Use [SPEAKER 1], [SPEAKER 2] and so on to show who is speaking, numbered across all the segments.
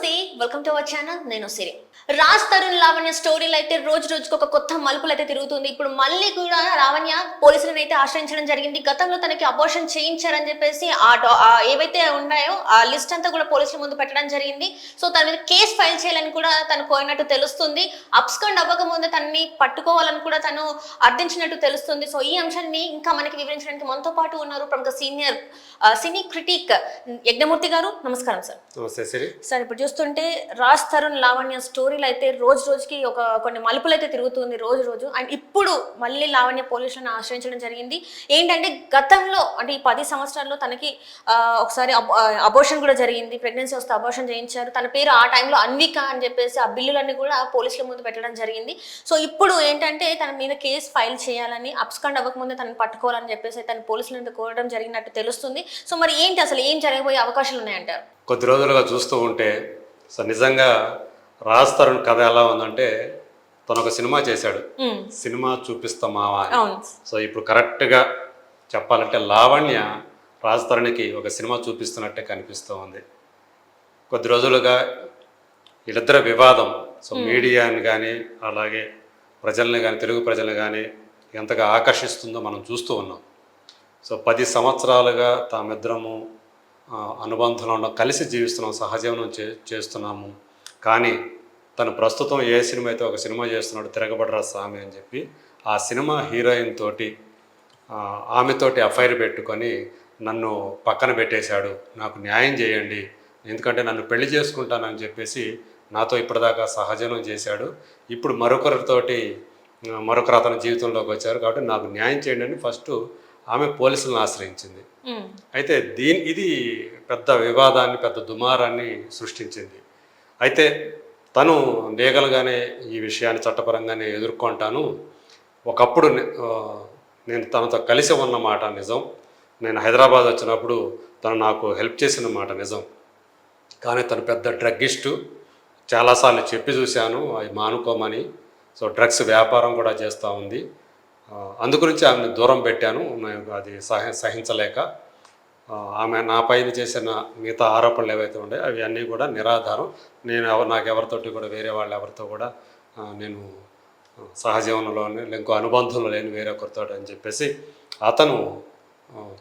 [SPEAKER 1] నమస్తే welcome to our channel నేను సిరి. రాజ్ తరుణ్ లావణ్య స్టోరీలు అయితే రోజు రోజుకు ఒక కొత్త మలుపులు అయితే తిరుగుతుంది. ఇప్పుడు మళ్ళీ కూడా లావణ్య పోలీసులను అయితే ఆశ్రయించడం జరిగింది. గతంలో తనకి అబోర్షన్ చేయించారని చెప్పేసి ఆ ఏవైతే ఉన్నాయో ఆ లిస్ట్ అంతా కూడా పోలీసుల ముందు పెట్టడం జరిగింది. సో తన మీద కేసు ఫైల్ చేయాలని కూడా తను కోరినట్టు తెలుస్తుంది. అప్స్కండ్ అవ్వక ముందే తనని పట్టుకోవాలని కూడా తను అర్థించినట్టు తెలుస్తుంది. సో ఈ అంశాన్ని ఇంకా మనకి వివరించడానికి మనతో పాటు ఉన్నారు ప్రముఖ సీనియర్ సినీ క్రిటిక్ యజ్ఞమూర్తి గారు. నమస్కారం సిరి.
[SPEAKER 2] సార్
[SPEAKER 1] ఇప్పుడు చూస్తుంటే రాజ్ తరుణ్ లావణ్య స్టోరీలు అయితే రోజు రోజుకి ఒక కొన్ని మలుపులు అయితే తిరుగుతుంది రోజు రోజు. అండ్ ఇప్పుడు మళ్ళీ లావణ్య పోలీసులను ఆశ్రయించడం జరిగింది. ఏంటంటే గతంలో అంటే ఈ పది సంవత్సరాల్లో తనకి ఒకసారి అబోషన్ కూడా జరిగింది. ప్రెగ్నెన్సీ వస్తే అబోషన్ చేయించారు. తన పేరు ఆ టైంలో అన్విక అని చెప్పేసి ఆ బిల్లులన్నీ కూడా పోలీసుల ముందు పెట్టడం జరిగింది. సో ఇప్పుడు ఏంటంటే తన మీద కేసు ఫైల్ చేయాలని అప్స్కండ్ అవ్వకముందే తనని పట్టుకోవాలని చెప్పేసి తన పోలీసుల కోరడం జరిగినట్టు తెలుస్తుంది. సో మరి ఏంటి అసలు? ఏం జరగబోయే అవకాశాలు ఉన్నాయంటారు?
[SPEAKER 2] కొద్ది రోజులుగా చూస్తూ ఉంటే సో నిజంగా రాజ్ తరుణ్ కథ ఎలా ఉందంటే తను ఒక సినిమా చేశాడు. సినిమా చూపిస్తాం మావా అని.
[SPEAKER 1] అవును.
[SPEAKER 2] సో ఇప్పుడు కరెక్ట్గా చెప్పాలంటే లావణ్య రాజ్ తరుణ్కి ఒక సినిమా చూపిస్తున్నట్టే కనిపిస్తూ ఉంది. కొద్ది రోజులుగా వీళ్ళిద్దరి వివాదం సో మీడియాని కానీ అలాగే ప్రజల్ని కానీ తెలుగు ప్రజల్ని కానీ ఎంతగా ఆకర్షిస్తుందో మనం చూస్తూ ఉన్నాం. సో పది సంవత్సరాలుగా తామిద్దరము అనుబంధంలో ఉన్న కలిసి జీవిస్తున్నాం సహజీవనం చే చేస్తున్నాము. కానీ తను ప్రస్తుతం ఏ సినిమా అయితే ఒక సినిమా చేస్తున్నాడు తిరగబడరా స్వామి అని చెప్పి ఆ సినిమా హీరోయిన్ తోటి ఆమెతోటి అఫైర్ పెట్టుకొని నన్ను పక్కన పెట్టేశాడు. నాకు న్యాయం చేయండి. ఎందుకంటే నన్ను పెళ్ళి చేసుకుంటానని చెప్పేసి నాతో ఇప్పటిదాకా సహజనం చేశాడు. ఇప్పుడు మరొకరితోటి మరొకరు అతని జీవితంలోకి వచ్చారు కాబట్టి నాకు న్యాయం చేయండి అని ఫస్ట్ ఆమె పోలీసులను ఆశ్రయించింది. అయితే దీని ఇది పెద్ద వివాదాన్ని పెద్ద దుమారాన్ని సృష్టించింది. అయితే తను లీగల్గానే ఈ విషయాన్ని చట్టపరంగానే ఎదుర్కొంటాను. ఒకప్పుడు నేను తనతో కలిసి ఉన్న మాట నిజం. నేను హైదరాబాద్ వచ్చినప్పుడు తను నాకు హెల్ప్ చేసిన మాట నిజం. కానీ తను పెద్ద డ్రగ్గిస్టు. చాలాసార్లు చెప్పి చూశాను అవి మానుకోమని. సో డ్రగ్స్ వ్యాపారం కూడా చేస్తూ ఉంది. అందుగురించి ఆమెను దూరం పెట్టాను. అది సహ సహించలేక ఆమె నా పైన చేసిన మిగతా ఆరోపణలు ఏవైతే ఉన్నాయో అవి అన్నీ కూడా నిరాధారం. నేను ఎవరు నాకు ఎవరితోటి కూడా వేరే వాళ్ళు ఎవరితో కూడా నేను ఆ, సహజీవనంలోనే ఇంకో అనుబంధంలో లేని వేరే ఒకరితో అని చెప్పేసి అతను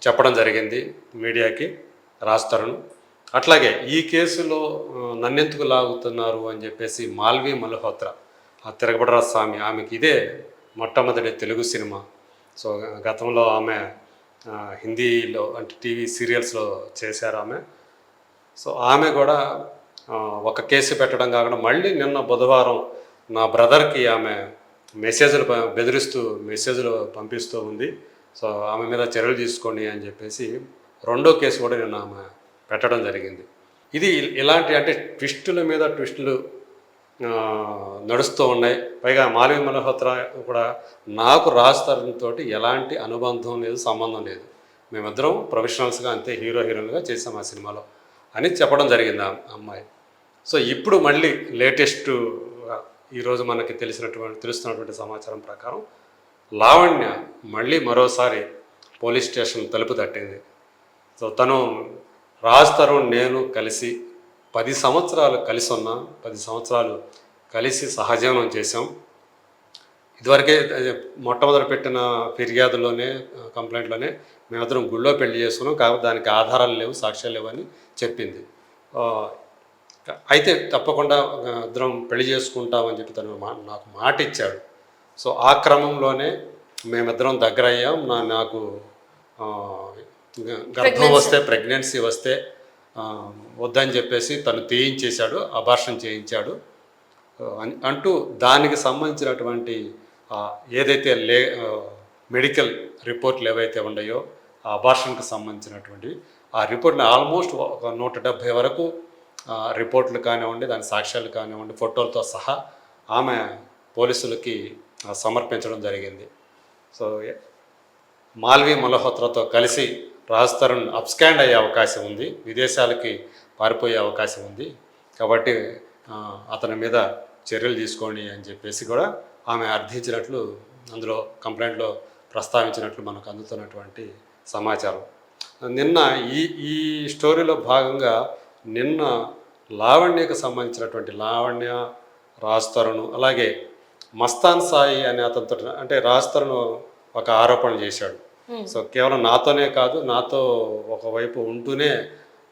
[SPEAKER 2] చెప్పడం జరిగింది మీడియాకి రాస్తారను. అట్లాగే ఈ కేసులో నన్నెందుకు లాగుతున్నారు అని చెప్పేసి మాల్వి మల్హోత్రా ఆ తిరగబడరా స్వామి ఆమెకి ఇదే మొట్టమొదటి తెలుగు సినిమా. సో గతంలో ఆమె హిందీలో అంటే టీవీ సీరియల్స్లో చేశారు ఆమె. సో ఆమె కూడా ఒక కేసు పెట్టడం కాకుండా మళ్ళీ నిన్న బుధవారం నా బ్రదర్కి ఆమె మెసేజ్లు బెదిరిస్తూ మెసేజ్లు పంపిస్తూ ఉంది. సో ఆమె మీద చర్యలు తీసుకోండి అని చెప్పేసి రెండో కేసు కూడా నిన్న ఆమె పెట్టడం జరిగింది. ఇది ఇలాంటి అంటే ట్విస్టుల మీద ట్విస్టులు నడుస్తూ ఉన్నాయి. పైగా మాలవి మల్హోత్రా కూడా నాకు రాజ్ తరుణ్ తోటి ఎలాంటి అనుబంధం లేదు సంబంధం లేదు. మేమిద్దరం ప్రొఫెషనల్స్గా అంతే హీరో హీరోయిన్గా చేసాం ఆ సినిమాలో అని చెప్పడం జరిగింది ఆ అమ్మాయి. సో ఇప్పుడు మళ్ళీ లేటెస్ట్ ఈరోజు మనకి తెలిసినటువంటి తెలుస్తున్నటువంటి సమాచారం ప్రకారం లావణ్య మళ్ళీ మరోసారి పోలీస్ స్టేషన్ తలుపు తట్టింది. సో తను రాజ్ తరుణ్ నేను కలిసి పది సంవత్సరాలు కలిసి ఉన్నాం పది సంవత్సరాలు కలిసి సహజీవనం చేసాం ఇదివరకే మొట్టమొదటి పెట్టిన ఫిర్యాదులోనే కంప్లైంట్లోనే మేమిద్దరం గుళ్ళో పెళ్ళి చేసుకున్నాం. కాబట్టి దానికి ఆధారాలు లేవు సాక్ష్యాలు లేవు అని చెప్పింది. అయితే తప్పకుండా ఇద్దరం పెళ్ళి చేసుకుంటామని చెప్పి తను మా నాకు మాట ఇచ్చాడు. సో ఆ క్రమంలోనే మేమిద్దరం దగ్గర అయ్యాం నా నాకు గర్భం వస్తే ప్రెగ్నెన్సీ వస్తే వద్దని చెప్పేసి తను తీయించేశాడు అబార్షన్ చేయించాడు. అంటూ దానికి సంబంధించినటువంటి ఏదైతే లే మెడికల్ రిపోర్ట్లు ఏవైతే ఉన్నాయో ఆ అభాషణకు సంబంధించినటువంటి ఆ రిపోర్ట్ని ఆల్మోస్ట్ ఒక నూట డెబ్భై వరకు రిపోర్ట్లు కానివ్వండి దాని సాక్ష్యాలు కానివ్వండి ఫోటోలతో సహా ఆమె పోలీసులకి సమర్పించడం జరిగింది. సో మాల్వి మల్హోత్రాతో కలిసి రాజ్ తరుణ్ అప్స్కాండ్ అయ్యే అవకాశం ఉంది. విదేశాలకి పారిపోయే అవకాశం ఉంది. కాబట్టి అతని మీద చర్యలు తీసుకోండి అని చెప్పేసి కూడా ఆమె అర్థించినట్లు అందులో కంప్లైంట్లో ప్రస్తావించినట్లు మనకు అందుతున్నటువంటి సమాచారం. నిన్న ఈ ఈ స్టోరీలో భాగంగా నిన్న లావణ్యకు సంబంధించినటువంటి లావణ్య రాజ్ తరుణ్ అలాగే మస్తాన్ సాయి అనే అతనితో అంటే రాజ్ తరుణ్ ఒక ఆరోపణ చేశాడు. Hmm. సో కేవలం నాతోనే కాదు నాతో ఒకవైపు ఉంటూనే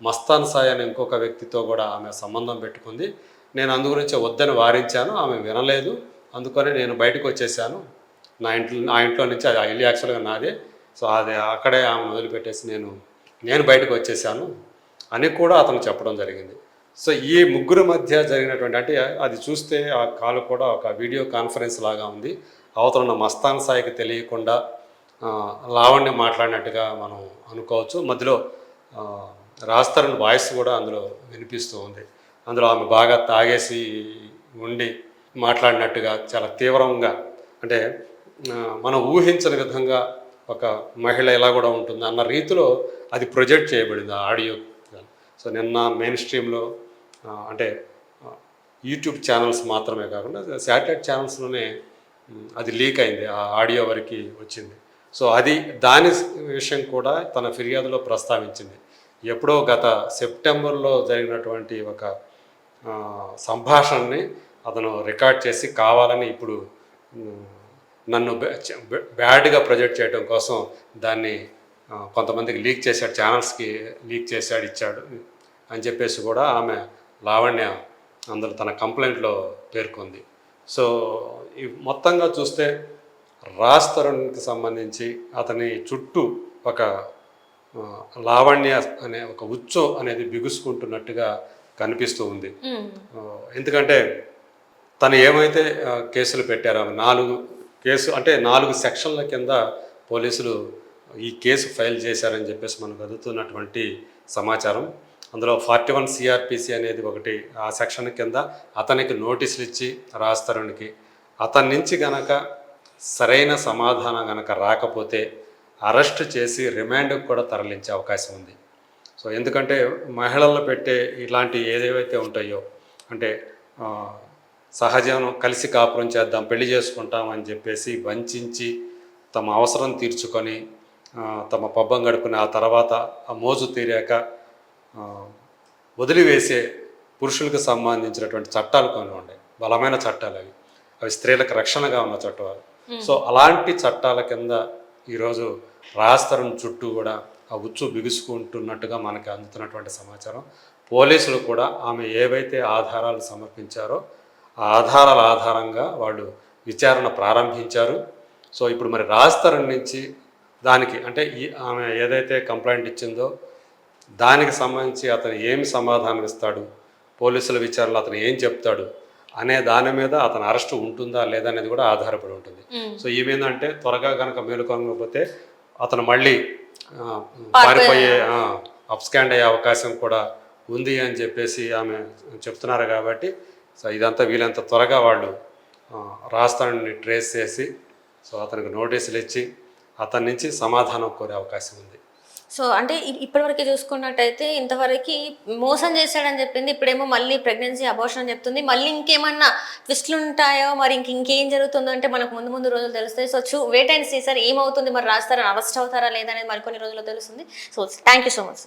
[SPEAKER 2] మస్తాన్ సాయి అనే ఇంకొక వ్యక్తితో కూడా ఆమె సంబంధం పెట్టుకుంది. నేను అందు గురించి వద్దని వారించాను ఆమె వినలేదు. అందుకని నేను బయటకు వచ్చేసాను. నా ఇంట్లో నా ఇంట్లో నుంచి అది ఆ ఇల్లు యాక్చువల్గా నాదే. సో అది అక్కడే ఆమె వదిలిపెట్టేసి నేను నేను బయటకు వచ్చేసాను అని కూడా అతను చెప్పడం జరిగింది. సో ఈ ముగ్గురు మధ్య జరిగినటువంటి అంటే అది చూస్తే ఆ కాలు కూడా ఒక వీడియో కాన్ఫరెన్స్ లాగా ఉంది. అవతల ఉన్న మస్తాన్ సాయికి తెలియకుండా లావణ్య మాట్లాడినట్టుగా మనం అనుకోవచ్చు. మధ్యలో రాస్తరణ్ వాయిస్ కూడా అందులో వినిపిస్తూ ఉంది. అందులో ఆమె బాగా తాగేసి ఉండి మాట్లాడినట్టుగా చాలా తీవ్రంగా అంటే మనం ఊహించని విధంగా ఒక మహిళ ఎలా కూడా ఉంటుంది అన్న రీతిలో అది ప్రొజెక్ట్ చేయబడింది ఆ ఆడియో. సో నిన్న మెయిన్ స్ట్రీమ్లో అంటే యూట్యూబ్ ఛానల్స్ మాత్రమే కాకుండా శాటిలైట్ ఛానల్స్లోనే అది లీక్ అయింది ఆ ఆడియో వరకు వచ్చింది. సో అది దాని విషయం కూడా తన ఫిర్యాదులో ప్రస్తావించింది. ఎప్పుడో గత సెప్టెంబర్లో జరిగినటువంటి ఒక సంభాషణని అతను రికార్డ్ చేసి కావాలని ఇప్పుడు నన్ను బ్యాడ్గా ప్రొజెక్ట్ చేయడం కోసం దాన్ని కొంతమందికి లీక్ చేశాడు ఛానల్స్కి లీక్ చేశాడు ఇచ్చాడు అని చెప్పేసి కూడా ఆమె లావణ్య అందులో తన కంప్లైంట్లో పేర్కొంది. సో ఈ మొత్తంగా చూస్తే రాజ్ తరుణ్కి సంబంధించి అతని చుట్టూ ఒక లావణ్య అనే ఒక ఉచ్చు అనేది బిగుసుకుంటున్నట్టుగా కనిపిస్తూ ఉంది. ఎందుకంటే తను ఏమైతే కేసులు పెట్టారో నాలుగు కేసు అంటే నాలుగు సెక్షన్ల కింద పోలీసులు ఈ కేసు ఫైల్ చేశారని చెప్పేసి మనకు అందుతున్నటువంటి సమాచారం. అందులో ఫార్టీ వన్ సిఆర్పిసి అనేది ఒకటి ఆ సెక్షన్ కింద అతనికి నోటీసులు ఇచ్చి రాస్తారునికి. అతని నుంచి గనక సరైన సమాధానం కనుక రాకపోతే అరెస్ట్ చేసి రిమాండ్కి కూడా తరలించే అవకాశం ఉంది. సో ఎందుకంటే మహిళల్లో పెట్టే ఇలాంటి ఏదేవైతే ఉంటాయో అంటే సహజం సహజీవనం కలిసి కాపురం చేద్దాం పెళ్ళి చేసుకుంటాం అని చెప్పేసి వంచి తమ అవసరం తీర్చుకొని తమ పబ్బం గడుపుని ఆ తర్వాత ఆ మోజు తీరాక వదిలివేసే పురుషులకు సంబంధించినటువంటి చట్టాలు కొన్ని ఉన్నాయి బలమైన చట్టాలు అవి. అవి స్త్రీలకు రక్షణగా ఉన్న చట్టాలు. Hmm. సో అలాంటి చట్టాల కింద ఈరోజు రాస్తరం చుట్టూ కూడా ఆ ఉచ్చు బిగుసుకుంటున్నట్టుగా మనకి అందుతున్నటువంటి సమాచారం. పోలీసులు కూడా ఆమె ఏవైతే ఆధారాలు సమర్పించారో ఆ ఆధారాల ఆధారంగా వాళ్ళు విచారణ ప్రారంభించారు. సో ఇప్పుడు మరి రాస్తరం నుంచి దానికి అంటే ఈ ఆమె ఏదైతే కంప్లైంట్ ఇచ్చిందో దానికి సంబంధించి అతను ఏమి సమాధానం ఇస్తాడు? పోలీసుల విచారణలో అతను ఏం చెప్తాడు? అనే దాని మీద అతని అరెస్ట్ ఉంటుందా లేదా అనేది కూడా ఆధారపడి ఉంటుంది. సో ఏమేందంటే త్వరగా కనుక మేలుకొనకపోతే అతను మళ్ళీ పారిపోయే అప్స్కాండ్ అయ్యే అవకాశం కూడా ఉంది అని చెప్పేసి ఆమె చెప్తున్నారు కాబట్టి సో ఇదంతా వీలంత త్వరగా వాళ్ళు రాస్తానని ట్రేస్ చేసి సో అతనికి నోటీసులు ఇచ్చి అతని నుంచి సమాధానం కోరే అవకాశం ఉంది
[SPEAKER 1] సో అంటే ఇప్పటివరకు చూసుకున్నట్టయితే ఇంతవరకు మోసం చేశాడని చెప్పింది. ఇప్పుడేమో మళ్ళీ ప్రెగ్నెన్సీ అబోర్షన్ అని చెప్తుంది. మళ్ళీ ఇంకేమన్నా ట్విస్ట్లు ఉంటాయో మరి ఇంక ఇంకేం జరుగుతుందో అంటే మనకు ముందు ముందు రోజులు తెలుస్తాయి. సో చూ వెయిట్ అండ్ సీ సార్ ఏమవుతుంది? మరి రాస్తారని అరెస్ట్ అవుతారా? లేదా అనేది మరికొన్ని రోజుల్లో తెలుస్తుంది. So thank you so much